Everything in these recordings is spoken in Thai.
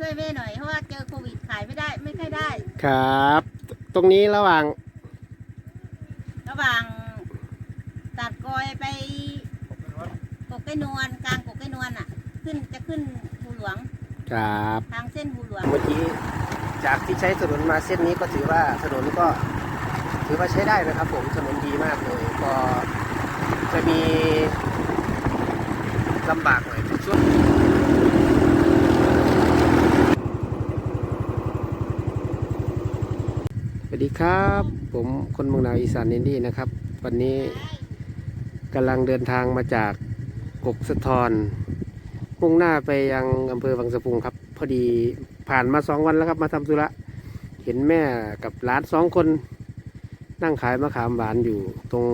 ช่วยแม่หน่อยเพราะว่าเจอโควิดขายไม่ได้ไม่ค่อยได้ ครับ ตรงนี้ระหว่างระหว่างตัดกอยไปกกไก่นวลกลางกกไก่นวลอะ ขึ้นจะขึ้นภูหลวงครับทางเส้นภูหลวงเมื่อกี้จากที่ใช้ถนนมาเส้นนี้ก็ถือว่าถนนก็ถือว่าใช้ได้นะครับ ผมถนนดีมากเลยก็จะมีลำบากหน่อยช่วงสวัส ดีครับ ผมคนเมืองนาวอีสานอินดี้นะครับ วันนี้กำลังเดินทางมาจากกกสะทอนมุ่งหน้าไปยังอำเภอวังสะพุงครับ พอดีผ่านมาสองวันแล้วครับ มาทำธุระเห็นแม่กับหลานสองคน นั่งขายมะขามหวานอยู่ตรง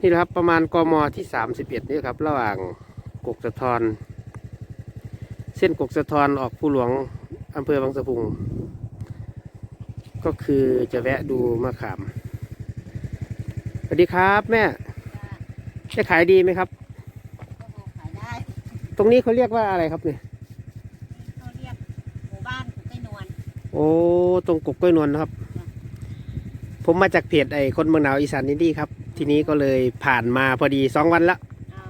นี่แหละครับประมาณกมที่สามสิบเอ็ดนี่ครับ ระหว่างกกสะทอนเส้นกกสะทอนออกผู้หลวงอำเภอบางสะพุง ก็คือจะแวะดูมะขาม สวัสดีครับแม่จะขายดีไหมครับก็พอขายได้ตรงนี้เขาเรียกว่าอะไรครับเนี่ย เขาเรียกหมู่บ้านกกไก่นวลโอ้ ตรงกกกล้วยนวลนะครับ ผมมาจากเพจไอ้คนเมืองหนาวอีสานนิดี้ครับ ทีนี้ก็เลยผ่านมาพอดีสองวันละ อ๋อ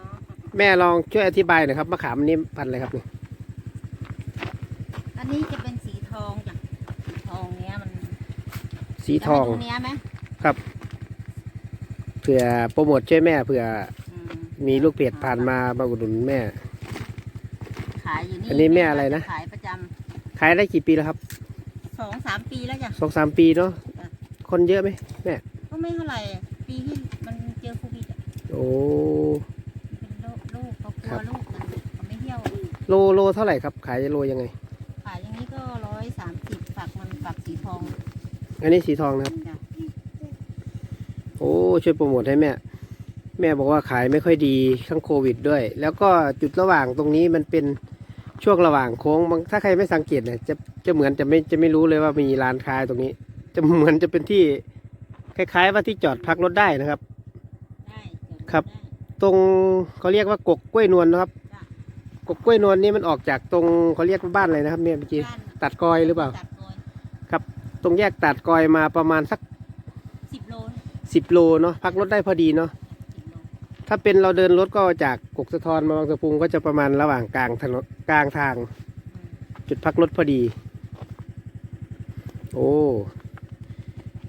แม่ลองช่วยอธิบายหน่อยครับมะขามนี่พันธุ์อะไรครับเนี่ย อันนี้จะเป็นสีทองจ้ะสีทองเนี้ยมัน สีทองจะเป็นตรงเนี้ยไหมเผื่อโปรโมทช่วยแม่เผื่ออืมมีลูกเพจผ่านมามาอุดหนุนแม่ ขายอยู่นี่อันนี้แม่อะไรนะ ขายประจำขายได้กี่ปีแล้วครับ สองสามปีแล้วจ้ะสองสามปีเนาะจ้ะคนเยอะไหมแม่ ก็ไม่เท่าไหร่ ปีที่มันเจอโควิดอะโอ้เป็นโรคลูกเขากครัลัวบลูกกันเขาไม่เที่ยว โลโลเท่าไหร่ครับ ขายโลยังไง ขายอย่างนี้ก็ร้อยสามสิบฝักมันฝักสีทอง อันนี้สีทองนะครับ จ้ะโอ้ช่วยโปรโมทให้แม่ แม่บอกว่าขายไม่ค่อยดีทั้งโควิดด้วย แล้วก็จุดระหว่างตรงนี้มันเป็นช่วงระหว่างโค้งบางถ้าใครไม่สังเกตเนี่ยจะจะเหมือนจะไม่จะไม่รู้เลยว่ามีร้านค้าตรงนี้ จะเหมือนจะเป็นที่ คล้าย ๆ ว่าที่จอดพักรถได้นะครับ ได้จดครับ ได้ ตรงเขาเรียกว่ากกกล้วยนวลนะครับ จ้ะ กกกล้วยนวลนี่มันออกจากตรงเขาเรียกว่าบ้านอะไรนะครับเนี่ยเมื่อกี้บ้านตัดกอยหรือเปล่า ตัดกอย ตรงแยกตัดกอยมาประมาณสักสิบโลสิบโลเนาะพักรถได้พอดีเนาะสิบโลถ้าเป็นเราเดินรถก็จากกกสะทอนมาบางสะพุงก็จะประมาณระหว่างกลางถนนกลางทางอืมจุดพักรถพอดี โอ้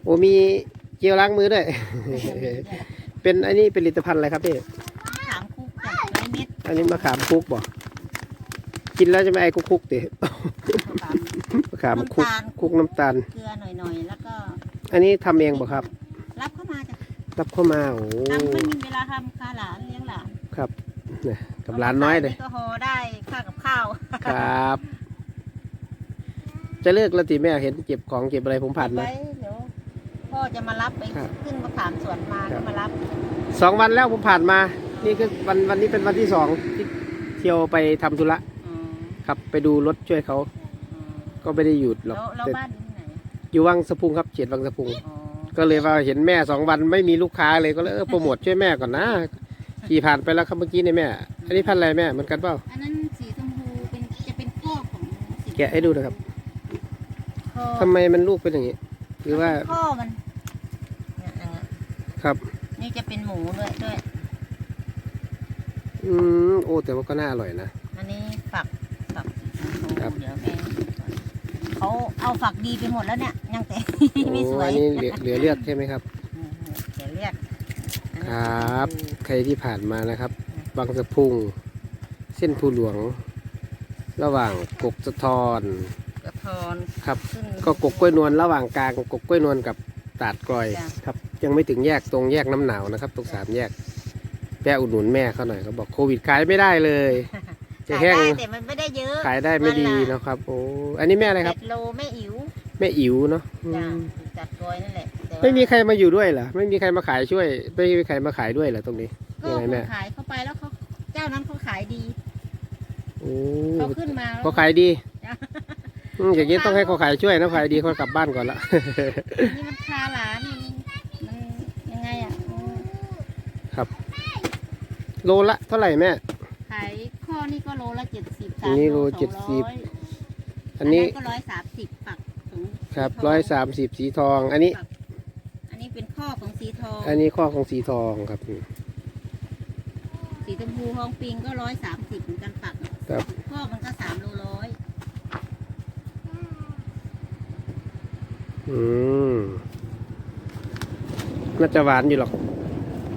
โอ้มีเจลล้างมือด้วย เป็นอันนี้เป็นผลิตภัณฑ์อะไรครับพี่ถามคุกจ้ะไม้เม็ดอันนี้มะขามคุกบ่กินแล้วจะไม่ไอคุกคุกๆติถามมะ ขามคุกน้ำตาล คุกน้ำตาล เกลือหน่อยๆ แล้วก็อันนี้ทำเองบ่ครับ รับเข้ามาจ้ะรับเข้ามาโอ้ทำไม่มีเวลาทำค่าหลานเลี้ยงหลานครับเนี่ยกับร้านน้อยเลยก็พอได้ค่ากับข้าวครับ จะเลิกแล้วติแม่เห็นเก็บของเก็บอะไรผมผ่านมาไว้เดี๋ยวพ่อจะมารับไปครับขึ้นมะขามสวนมาครัก็บ มารับสองวันแล้วผมผ่านมา นี่คือวันวันนี้เป็นวันที่สองที่เที่ยวไปทำธุระ อืมครับไปดูรถช่วยเขาอืม ก็ไม่ได้หยุดหรอกแล้วแล้วแต่บ้านอยู่ที่ไหนอยู่วังสะพุงครับเขียดวังสะพุง อ๋อก็เลยว่าเห็นแม่สองวันไม่มีลูกค้าเลยก็เลยเออโปรโมทช่วยแม่ก่อนนะขี่ผ่านไปแล้วครับเมื่อกี้นี่แม่ อันนี้พันธุ์อะไรแม่เหมือนกันเปล่า อันนั้นสีชมพูเป็นจะเป็นข้อของสีแกะให้ดูนะครับ ข้อทำไมมันลูกเป็นอย่างนี้ หรือว่าข้อมันเนี่ยอย่างเงี้ยครับ นี่จะเป็นหมูด้วยด้วย อืมโอ้แต่ว่าก็น่าอร่อยนะ อันนี้ฝักฝักสีชมพูครับเดี๋ยวแก เขาเอาฝักดีไปหมดแล้วเนี่ยยังแต่ ไม่สโอ้วยอันนี้เหลือเหลือเลือกใช่ไหมครับอืมเดี๋ยวเรียกครับ ใครที่ผ่านมานะครับ บางสะพุง เส้นภูหลวง ระหว่างกกสะทอนกระทอนครับ ขึ้น ก็กกกล้วยนวลระหว่างกลางกกกล้วยนวลกับตาดกลอยจ้ะ ครับ ยังไม่ถึงแยกตรงแยกน้ำหนาวนะครับ ตรงสามแยกแปะอุดหนุนแม่เขาหน่อยเขาบอกโควิดขายไม่ได้เลย จะขายแห้ง ได้แต่มันไม่ได้เยอะขายได้ไม่ดีนั่นน่ะเนาะครับ โอ้ อันนี้แม่อะไรครับเจ็ดโลไม่อิ๋วแม่อิ๋วเนาะอืจ้ะมจัดกอยนั่นแหละแต่ว่าไม่มีใครมาอยู่ด้วยเหรอ ไม่มีใครมาขายช่วย ไม่มีใครมาขายด้วยเหรอตรงนี้ ก็ยังไงคนแม่ขายเข้าไปแล้วเขาเจ้านั้นเขาขายดีโอ้เขาขึ้นมาแล้ว เขาขายดีจ้ะ อืมอย่างนี้ต้องให้เขาขายช่วยนะขายดีเขากลับบ้านก่อนละ นี่มันคาหลานมันมันยังไงอะอืมโลละเท่าไหร่แม่ขายข้อ นี่ก็โลละเจ็ดสิบอันนี้โล70อันนี้ก็ร้อยสามสิบปักของครับสีทงร้อยสามสิบสีทอง อันนี้ อันนี้เป็นข้อของสีทอง อันนี้ข้อของสีทองครับ สีชมพูฮองปิงก็ร้อยสามสิบเหมือนกันปักครับข้อมันก็สามโลร้อยอืมน่าจะหวานอยู่หรอก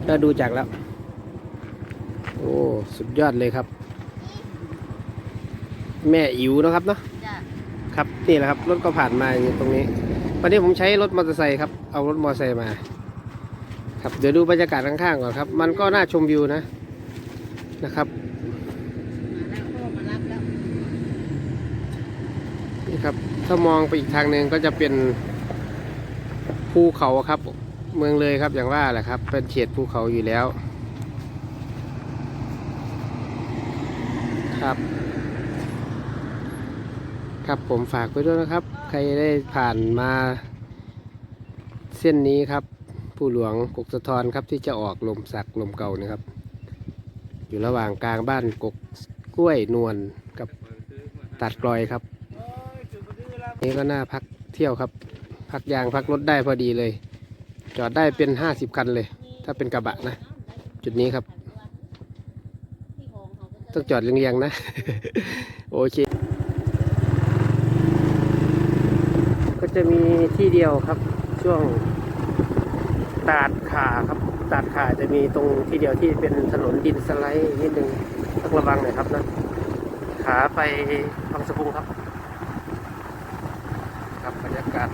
ถ้าดูจากแล้ว โอ้ สุดยอดเลยครับ แม่อิ๋วนะครับเนาะจ้ะครับนี่แหละครับรถก็ผ่านมาอยู่ตรงนี้ วันนี้ผมใช้รถมอเตอร์ไซค์ครับเอารถมอเตอร์ไซค์มา ครับเดี๋ยวดูบรรยากาศข้างๆก่อนครับ มันก็น่าชมวิวนะนะครับมาแล้วพ่อมารับแล้วนี่ครับถ้ามองไปอีกทางหนึ่งก็จะเป็นภูเขาครับ เมืองเลยครับอย่างว่าแหละครับ เป็นเขตภูเขาอยู่แล้ว ครับ ครับผมฝากไว้ด้วยนะครับ ใครได้ผ่านมา เส้นนี้ครับ ผู้หลวงกกสะทอนครับที่จะออกลมสักลมเก่านะครับ อยู่ระหว่างกลางบ้านกกกล้วยนวลกับตัดกลอยครับ นี่ก็น่าพักเที่ยวครับ พักยางพักรถได้พอดีเลย จอดได้เป็นห้าสิบคันเลย ถ้าเป็นกระบะนะ จุดนี้ครับ ต้องจอดเรียงๆนะ โอเค ก็จะมีที่เดียวครับ ช่วงตาดขาครับตาดขาจะมีตรงที่เดียวที่เป็นถนนดินสไลด์นิดนึงต้องระวังหน่อยครับนะขาไปบางสะพุงครับ ครับบรรยากาศ